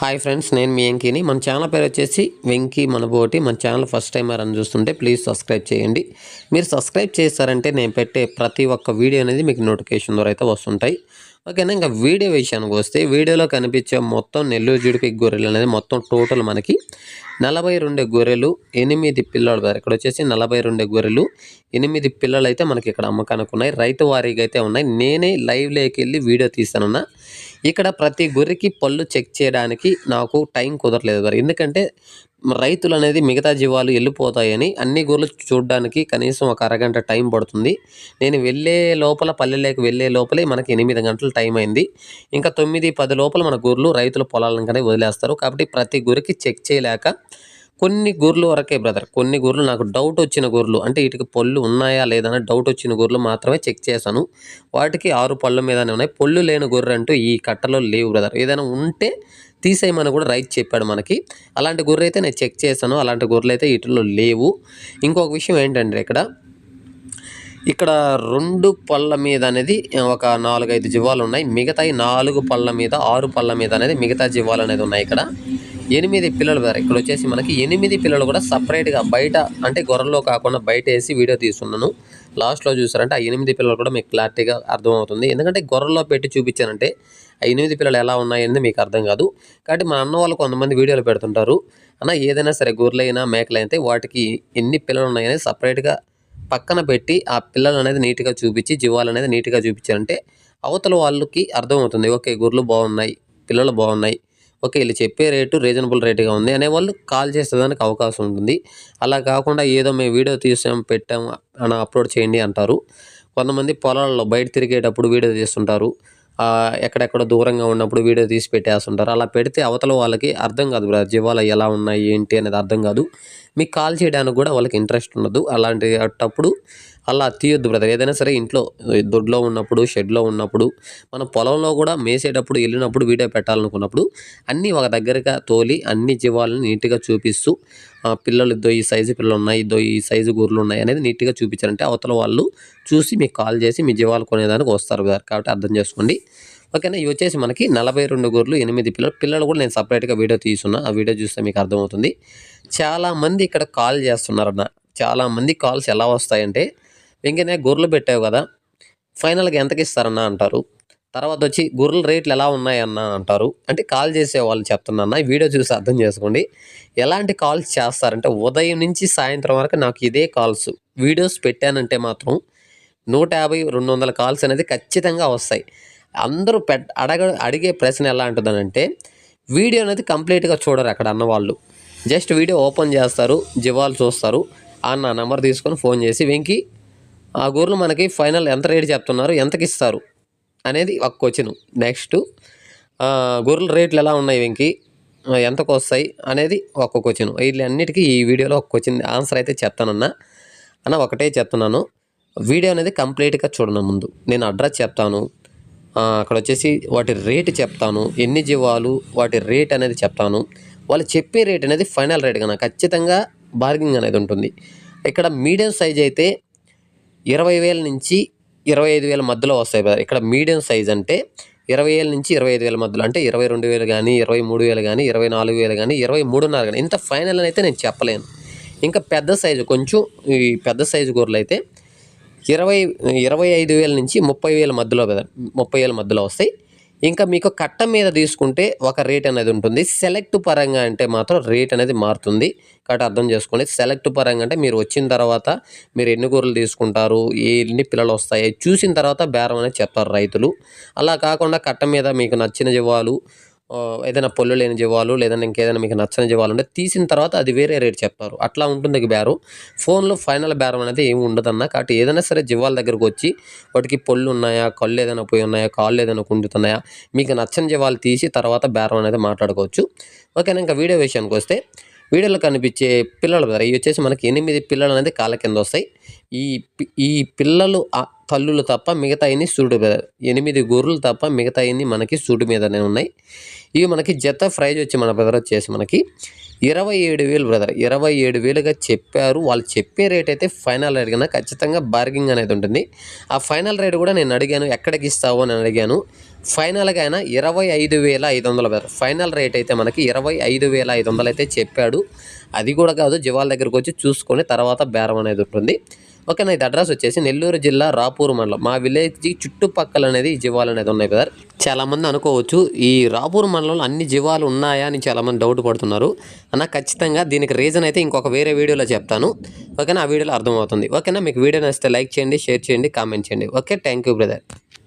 Hi friends నేను మీ వెంకీని. మన channel పేరు వచ్చేసి వెంకీ మనబోటి. మన ఛానల్ ఫస్ట్ టైం అని చూస్తుంటే ప్లీజ్ సబ్స్క్రైబ్ చేయండి. మీరు సబ్స్క్రైబ్ చేస్తారంటే నేను పెట్టే ప్రతి ఒక్క వీడియో అనేది మీకు నోటిఫికేషన్ ద్వారా అయితే వస్తుంటాయి. ఓకేనా? ఇంకా వీడియో విషయానికి వస్తే వీడియోలో కనిపించే మొత్తం నెల్లూరు జుడిపి గొర్రెలు అనేది మొత్తం టోటల్ మనకి నలభై రెండు గొర్రెలు ఎనిమిది పిల్లలు. ఇక్కడ వచ్చేసి నలభై రెండు గొర్రెలు ఎనిమిది పిల్లలు అయితే మనకి ఇక్కడ అమ్మకానికి ఉన్నాయి. రైతు వారీగా అయితే ఉన్నాయి. నేనే లైవ్లోకి వెళ్ళి వీడియో తీస్తానన్నా. ఇక్కడ ప్రతి గొర్రెకి పళ్ళు చెక్ చేయడానికి నాకు టైం కుదరలేదు సార్ ఎందుకంటే రైతులు అనేది మిగతా జీవాలు వెళ్ళిపోతాయని అన్ని గొర్రెలు చూడడానికి కనీసం ఒక అరగంట టైం పడుతుంది. నేను వెళ్ళే లోపల పల్లెలోకి వెళ్ళే లోపలే మనకి ఎనిమిది గంటల టైం అయింది. ఇంకా తొమ్మిది పది లోపల మన గొర్రెలు రైతుల పొలాలనుకనే వదిలేస్తారు. కాబట్టి ప్రతి గొర్రెకి చెక్ చేయలేక కొన్ని గొర్రెలు వరకే బ్రదర్. కొన్ని గొర్రెలు నాకు డౌట్ వచ్చిన గొర్రెలు. అంటే వీటికి పళ్ళు ఉన్నాయా లేదా డౌట్ వచ్చిన గొర్రెలు మాత్రమే చెక్ చేశాను. వాటికి ఆరు పళ్ళ మీదనే ఉన్నాయి. పళ్ళు లేని గొర్రె అంటూ ఈ కట్టలో లేవు బ్రదర్. ఏదైనా ఉంటే తీసేయమని కూడా రైట్ చెప్పాడు మనకి. అలాంటి గొర్రె అయితే నేను చెక్ చేశాను. అలాంటి గొర్రెలు అయితే వీటిలో లేవు. ఇంకొక విషయం ఏంటంటే ఇక్కడ ఇక్కడ రెండు పళ్ళ మీద అనేది ఒక నాలుగైదు జీవాలు ఉన్నాయి. మిగతాయి నాలుగు పళ్ళ మీద ఆరు పళ్ళ మీద అనేది మిగతా జీవాలు అనేది ఉన్నాయి ఇక్కడ. ఎనిమిది పిల్లలు వేరే. ఇక్కడ వచ్చేసి మనకి ఎనిమిది పిల్లలు కూడా సపరేట్గా బయట అంటే గొర్రెల్లో కాకుండా బయట వేసి వీడియో తీస్తున్నాను. లాస్ట్లో చూసారంటే ఆ ఎనిమిది పిల్లలు కూడా మీకు క్లారిటీగా అర్థమవుతుంది. ఎందుకంటే గొర్రెల్లో పెట్టి చూపించానంటే ఆ ఎనిమిది పిల్లలు ఎలా ఉన్నాయని మీకు అర్థం కాదు. కాబట్టి మా అన్న వాళ్ళు కొంతమంది వీడియోలు పెడుతుంటారు. అన్న ఏదైనా సరే గొర్రెలైనా మేకలైతే వాటికి ఎన్ని పిల్లలు ఉన్నాయని సపరేట్గా పక్కన పెట్టి ఆ పిల్లలు అనేది నీట్గా చూపించి జీవాలు అనేది నీట్గా చూపించారంటే అవతల వాళ్ళకి అర్థమవుతుంది. ఓకే గొర్రెలు బాగున్నాయి పిల్లలు బాగున్నాయి ఓకే వీళ్ళు చెప్పే రేటు రీజనబుల్ రేటుగా ఉంది అనే వాళ్ళు కాల్ చేసేదానికి అవకాశం ఉంటుంది. అలా కాకుండా ఏదో మేము వీడియో తీసాం పెట్టాం అని అప్లోడ్ చేయండి అంటారు. కొంతమంది పొలాల్లో బయట తిరిగేటప్పుడు వీడియో తీస్తుంటారు. ఎక్కడెక్కడ దూరంగా ఉన్నప్పుడు వీడియో తీసి పెట్టేస్తుంటారు. అలా పెడితే అవతల వాళ్ళకి అర్థం కాదు బ్రదర్ జీవాలు ఎలా ఉన్నాయి ఏంటి అనేది అర్థం కాదు. మీకు కాల్ చేయడానికి కూడా వాళ్ళకి ఇంట్రెస్ట్ ఉండదు. అలాంటి అట్టప్పుడు అలా తీయొద్దు బ్రదర్ ఏదైనా సరే ఇంట్లో దొడ్లో ఉన్నప్పుడు షెడ్లో ఉన్నప్పుడు మన పొలంలో కూడా మేసేటప్పుడు వెళ్ళినప్పుడు వీడియో పెట్టాలనుకున్నప్పుడు అన్నీ ఒక దగ్గరగా తోలి అన్ని జీవాలను నీట్గా చూపిస్తూ ఆ, పిల్లలు ఇద్దో ఈ సైజు పిల్లలు ఉన్నాయి ఇద్దో ఈ సైజు గూర్లు ఉన్నాయి అనేది నీట్గా చూపించారంటే అవతల వాళ్ళు చూసి మీకు కాల్ చేసి మీ జీవాలు కొనేదానికి వస్తారు కాబట్టి అర్థం చేసుకోండి. ఓకేనా? ఇవి వచ్చేసి మనకి నలభై రెండు గొర్రెలు ఎనిమిది పిల్లలు. పిల్లలు కూడా నేను సపరేట్గా వీడియో తీసున్నా ఆ వీడియో చూస్తే మీకు అర్థమవుతుంది. చాలామంది ఇక్కడ కాల్ చేస్తున్నారన్న. చాలామంది కాల్స్ ఎలా వస్తాయంటే వెంకనే గొర్రెలు పెట్టావు కదా ఫైనల్గా ఎంతకి ఇస్తారన్నా అంటారు. తర్వాత వచ్చి గొర్రెల రేట్లు ఎలా ఉన్నాయన్న అంటారు. అంటే కాల్ చేసే వాళ్ళు చెప్తున్నా ఈ వీడియో చూసి అర్థం చేసుకోండి. ఎలాంటి కాల్స్ చేస్తారంటే ఉదయం నుంచి సాయంత్రం వరకు నాకు ఇదే కాల్స్. వీడియోస్ పెట్టానంటే మాత్రం నూట యాభై రెండు వందల కాల్స్ అనేది ఖచ్చితంగా వస్తాయి. అందరూ పెట్ అడగ అడిగే ప్రశ్న ఎలా ఉంటుందనంటే వీడియో అనేది కంప్లీట్గా చూడరు అక్కడ అన్నవాళ్ళు జస్ట్ వీడియో ఓపెన్ చేస్తారు జీవాలు చూస్తారు. ఆ నా నెంబర్ తీసుకొని ఫోన్ చేసి వెంకి ఆ గొర్రెలు మనకి ఫైనల్ ఎంత రేట్ చెప్తున్నారు? ఎంతకి ఇస్తారు? అనేది ఒక క్వశ్చన్. నెక్స్ట్ గొర్రెల రేట్లు ఎలా ఉన్నాయి వెంకి? ఎంతకు వస్తాయి? అనేది ఒక క్వశ్చన్. వీళ్ళన్నిటికీ ఈ వీడియోలో ఒక క్వశ్చన్ ఆన్సర్ అయితే చెప్తానన్నా. అన్న ఒకటే చెప్తున్నాను. వీడియో అనేది కంప్లీట్గా చూడను ముందు. నేను అడ్రస్ చెప్తాను. అక్కడ వచ్చేసి వాటి రేటు చెప్తాను. ఎన్ని జీవాలు వాటి రేట్ అనేది చెప్తాను. వాళ్ళు చెప్పే రేట్ అనేది ఫైనల్ రేట్ కన్నా ఖచ్చితంగా బార్గింగ్ అనేది ఉంటుంది. ఇక్కడ మీడియం సైజ్ అయితే ఇరవై వేల నుంచి ఇరవై ఐదు వేల మధ్యలో వస్తాయి ఇక్కడ మీడియం సైజ్ అంటే ఇరవై వేల నుంచి ఇరవై ఐదు వేల మధ్యలో అంటే ఇరవై రెండు వేలు కానీ ఇరవై మూడు వేలు కానీ ఇరవై నాలుగు వేలు కానీ ఇరవై మూడున్నర కానీ ఇంత ఫైనల్ అయితే నేను చెప్పలేను. ఇంకా పెద్ద సైజు కొంచెం ఈ పెద్ద సైజు గొర్రెలు అయితే ఇరవై ఇరవై ఐదు వేల నుంచి ముప్పై వేల మధ్యలో ముప్పై వేల మధ్యలో వస్తాయి. ఇంకా మీకు కట్ట మీద తీసుకుంటే ఒక రేట్ అనేది ఉంటుంది. సెలెక్ట్ పరంగా అంటే మాత్రం రేట్ అనేది మారుతుంది. కాబట్టి అర్థం చేసుకోండి. సెలెక్ట్ పరంగా అంటే మీరు వచ్చిన తర్వాత మీరు ఎన్ని కూరలు తీసుకుంటారు ఎన్ని పిల్లలు వస్తాయి చూసిన తర్వాత బేరం అనేది చెప్తారు రైతులు. అలా కాకుండా కట్ట మీద మీకు నచ్చిన జీవాలు ఏదైనా పొల్లు లేని జీవాలు లేదంటే ఇంకేదైనా మీకు నచ్చని జీవాలు ఉంటే తీసిన తర్వాత అది వేరే రేట్ చెప్తారు. అట్లా ఉంటుంది ఇక బేరం. ఫోన్లో ఫైనల్ బేరం అనేది ఏమి ఉండదన్న కాబట్టి ఏదైనా సరే జీవాల దగ్గరకు వచ్చి వాటికి పొల్లు ఉన్నాయా కళ్ళు ఏదైనా పోయి ఉన్నాయా కాళ్ళు ఏదైనా కుంటుతున్నాయా మీకు నచ్చని జీవాలు తీసి తర్వాత బేరం అనేది మాట్లాడుకోవచ్చు. ఓకేనా ఇంకా వీడియో విషయానికి వస్తే వీడియోలో కనిపించే పిల్లలు కదా ఇవి వచ్చేసి మనకి ఎనిమిది పిల్లలు అనేది కాళ్ళ కింద వస్తాయి. ఈ పి- ఈ పిల్లలు కల్లులు తప్ప మిగతా అన్ని సూడు మీద ఎనిమిది గొర్రెలు తప్ప మిగతా అన్ని మనకి సూడు మీదనే ఉన్నాయి. ఇవి మనకి జత ప్రైజ్ వచ్చి మన బ్రదర్ వచ్చేసి మనకి ఇరవై ఏడు వేలు బ్రదర్ ఇరవై ఏడు వేలుగా చెప్పారు. వాళ్ళు చెప్పే రేట్ అయితే ఫైనల్ రేట్ కన్నా ఖచ్చితంగా బార్గింగ్ అనేది ఉంటుంది. ఆ ఫైనల్ రేట్ కూడా నేను అడిగాను ఎక్కడికి ఇస్తావు అని అడిగాను. ఫైనల్గా అయినా ఇరవై ఐదు వేల ఐదు వందల బ్రదర్ ఫైనల్ రేట్ అయితే మనకి ఇరవై ఐదు వేల ఐదు వందలు అయితే చెప్పాడు. అది కూడా కాదు జివాల దగ్గరకు వచ్చి చూసుకొని తర్వాత బేరం అనేది ఉంటుంది. ఓకేనా ఇది అడ్రస్ వచ్చేసి నెల్లూరు జిల్లా రాపూర్ మండలం. మా విలేజ్ చుట్టుపక్కల అనేది జీవాలు అనేది ఉన్నాయి బ్రదర్ చాలామంది అనుకోవచ్చు ఈ రాపూర్ మండలంలో అన్ని జీవాలు ఉన్నాయా అని చాలామంది డౌట్ పడుతున్నారు. అన్న ఖచ్చితంగా దీనికి రీజన్ అయితే ఇంకొక వేరే వీడియోలో చెప్తాను. ఓకేనా? ఆ వీడియోలో అర్థమవుతుంది. ఓకేనా? మీకు వీడియో నచ్చితే లైక్ చేయండి షేర్ చేయండి కామెంట్ చేయండి. ఓకే? Thank you brother